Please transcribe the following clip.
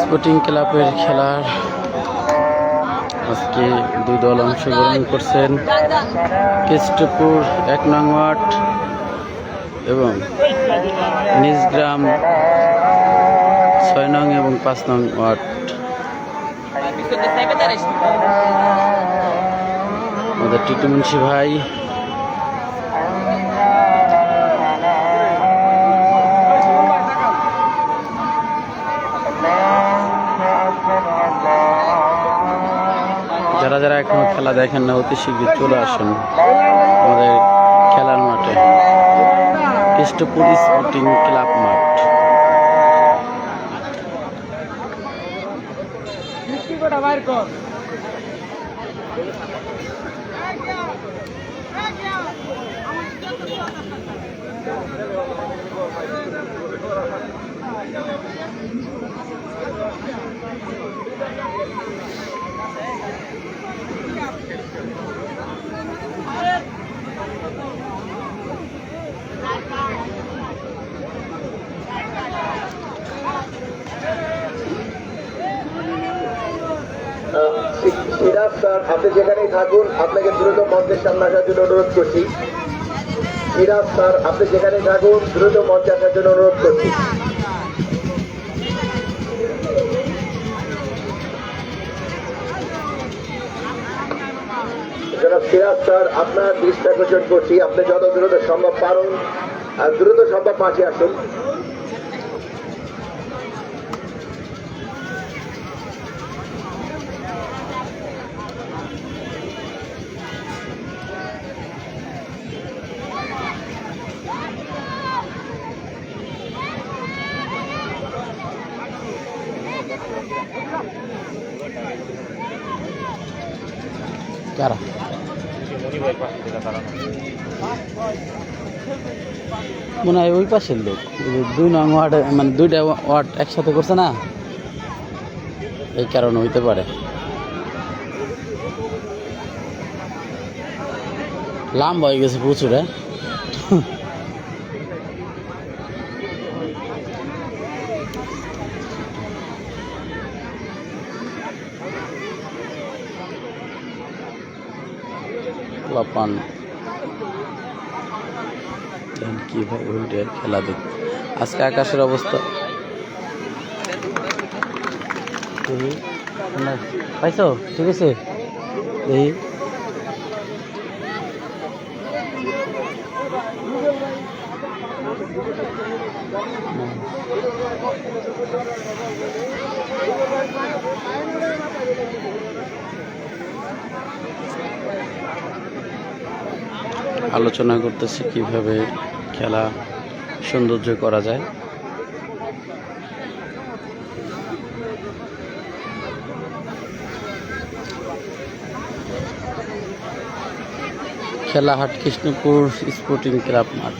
Sporting ক্লাবের খেলার আজকে দুই দল অংশগ্রহণ করছেন। কেষ্টপুর এক নং ওয়ার্ড এবং নিজগ্রাম ছয় নং এবং পাঁচ নং ওয়ার্ড। আমাদের টিটু মুন্সি ভাই যারা যারা এখনও খেলা দেখেন না, অতি শীঘ্রই চলে আসেন আমাদের খেলার মাঠে। কৃষ্ণপুর স্পোর্টিং ক্লাব মাঠ। সিরাজ স্যার, আপনি যেখানেই থাকুন, আপনাকে দ্রুত মঞ্চের সামনে আসার জন্য অনুরোধ করছি। সিরাজ স্যার, আপনি যেখানেই থাকুন, দ্রুত মঞ্চে আসার জন্য অনুরোধ করছি। সিরাজ স্যার, আপনার দৃষ্টি আকর্ষণ করছি। আপনি যত দ্রুত সম্ভব পারুন, আর দ্রুত সম্ভব মাঠে আসুন। মনে হয় ওই পাশের লোক। দুই নং ওয়ার্ড মানে দুইটা ওয়ার্ড একসাথে করছে না? এই কারণে হইতে পারে। লাম্বা হয়ে গেছে প্রচুর হ্যাঁ? লাপান দেখেন কীভাবে ওইটার খেলা দেখ আজকে আকাশের অবস্থা। পাইছো? ঠিক আছে। দেখি আলোচনা করতেছি কীভাবে খেলা সৌন্দর্য করা যায়। খেলাহাট কৃষ্ণপুর স্পোর্টিং ক্লাব মাঠ।